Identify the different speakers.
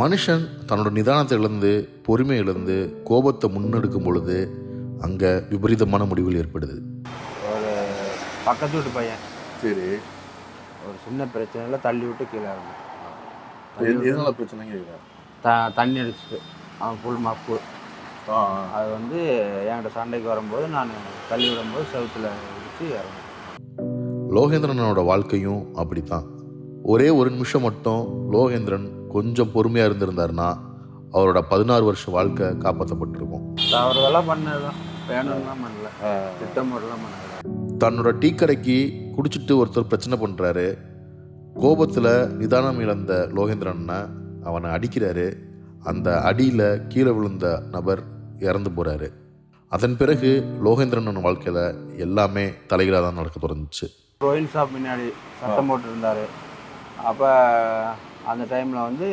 Speaker 1: மனுஷன் தன்னோட நிதானத்தை இழந்து பொறுமை இழந்து கோபத்தை முன்னெடுக்கும் பொழுது அங்கே விபரீதமான முடிவுகள் ஏற்படுது.
Speaker 2: ஒரு பக்கத்து வீட்டு பையன்.
Speaker 1: சரி.
Speaker 2: ஒரு சின்ன பிரச்சனையில் தள்ளி விட்டு கீழே இறங்கும்
Speaker 1: எதனால பிரச்சனைங்க
Speaker 2: த தண்ணி அடிச்சுட்டு. அவன் ஃபுல் மப்பு அது வந்து என்கிட்ட சண்டைக்கு வரும்போது நான் தள்ளி விடும்போது செவுத்துல இடிச்சு இறங்கும்
Speaker 1: லோகேந்திரனோட வாழ்க்கையும் அப்படித்தான். ஒரே ஒரு நிமிஷம் மட்டும் லோகேந்திரன் கொஞ்சம் பொறுமையாக இருந்திருந்தாருன்னா அவரோட பதினாறு வருஷ வாழ்க்கை காப்பாற்றப்பட்டிருக்கும்
Speaker 2: தவறுதெல்லாம் பண்ணதுதான் வேணும்லாம் பண்ணல. திட்டமிடலாம் பண்ணல.
Speaker 1: தன்னோட டீ கடைக்கு குடிச்சிட்டு ஒருத்தர் பிரச்சனை பண்ணுறாரு கோபத்தில் நிதானம் இழந்த லோகேந்திரனை அவனை அடிக்கிறாரு. அந்த அடியில் கீழே விழுந்த நபர் இறந்து போகிறாரு அதன் பிறகு லோகேந்திரன் வாழ்க்கையில் எல்லாமே தலைகீழாக தான் நடக்க தொடர்ந்துச்சு
Speaker 2: ஒயின் ஷாப் முன்னாடி சத்தம் போட்டு இருந்தாரு அப்போ அந்த டைமில் வந்து